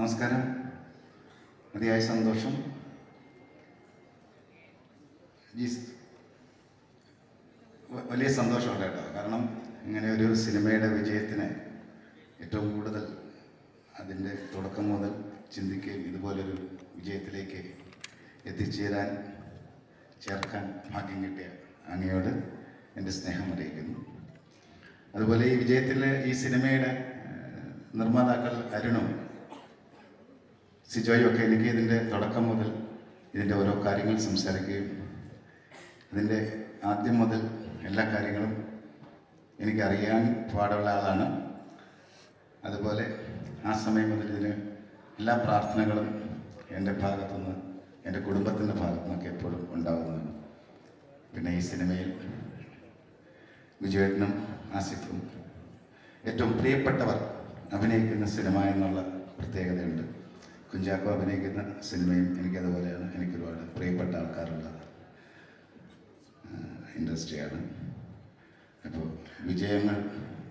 നമസ്കാരം. അതിയായ സന്തോഷം. വലിയ സന്തോഷമുണ്ട് കേട്ടോ. കാരണം ഇങ്ങനെ ഒരു സിനിമയുടെ വിജയത്തിന് ഏറ്റവും കൂടുതൽ അതിന്റെ തുടക്കം മുതൽ ചിന്തിക്കുകയും ഇതുപോലൊരു വിജയത്തിലേക്ക് എത്തിച്ചേരാൻ ചേർക്കാൻ ഭാഗ്യം കിട്ടിയ അങ്ങയോട് എന്റെ സ്നേഹം അറിയിക്കുന്നു. അതുപോലെ ഈ വിജയത്തിൽ ഈ സിനിമയുടെ നിർമ്മാതാക്കൾ അരുണും സിജോയും ഒക്കെ എനിക്ക് ഇതിന്റെ തുടക്കം മുതൽ ഇതിന്റെ ഓരോ കാര്യങ്ങൾ സംസാരിക്കുകയും ഇതിന്റെ ആദ്യം മുതൽ എല്ലാ കാര്യങ്ങളും എനിക്കറിയാൻ പാടുള്ള ആളാണ്. അതുപോലെ ആ സമയം മുതൽ ഇതിന് എല്ലാ പ്രാർത്ഥനകളും എന്റെ ഭാഗത്തുനിന്ന് എന്റെ കുടുംബത്തിന്റെ ഭാഗത്തുനിന്നൊക്കെ എപ്പോഴും ഉണ്ടാകുന്നതാണ് പിന്നെ ഈ സിനിമയിൽ വിജയേട്ടനും ആസിഫും ഏറ്റവും പ്രിയപ്പെട്ടവർ അഭിനയിക്കുന്ന സിനിമ എന്നുള്ള പ്രത്യേകതയുണ്ട്. കുഞ്ചാക്കോ അഭിനയിക്കുന്ന സിനിമയും എനിക്കതുപോലെയാണ്. എനിക്ക് ഒരുപാട് പ്രിയപ്പെട്ട ആൾക്കാരുള്ള ഇൻഡസ്ട്രിയാണ്. അപ്പോൾ വിജയങ്ങൾ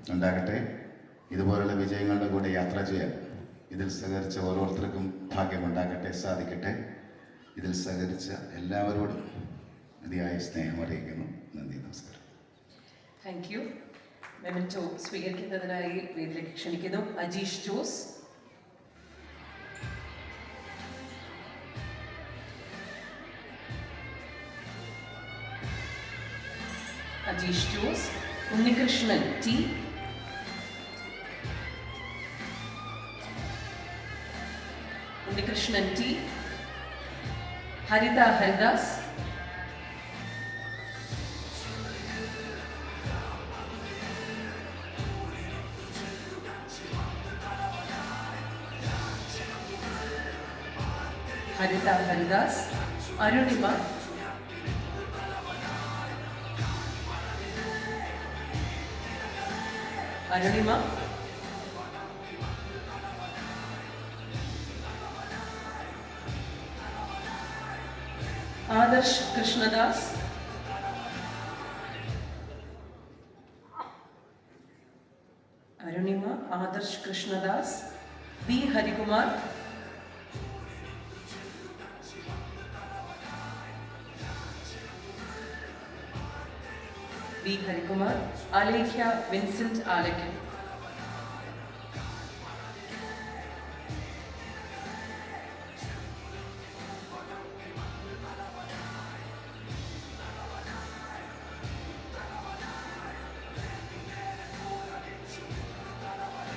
ഉണ്ടാകട്ടെ. ഇതുപോലുള്ള വിജയങ്ങളുടെ കൂടെ യാത്ര ചെയ്യാൻ ഇതിൽ സഹകരിച്ച ഓരോരുത്തർക്കും ഭാഗ്യമുണ്ടാകട്ടെ സാധിക്കട്ടെ. ഇതിൽ സഹകരിച്ച എല്ലാവരോടും അതിയായ സ്നേഹം അറിയിക്കുന്നു. നന്ദി നമസ്കാരം. താങ്ക് യു മെമന്റോ സ്വീകരിക്കുന്നതിനായി വേദിയിലേക്ക് ക്ഷണിക്കുന്നു. Ajeesh Jose Ajish Jose, Unnikrishnan T. Unnikrishnan T. Harita Haridas, Harita Haridas, Arunima Arunima Adarsh Krishnadas Arunima Adarsh Krishnadas B Harikumar B Harikumar Alekhya Vincent Alaykkal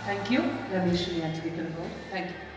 thank you Ramesh യാചിക്കുന്നു thank you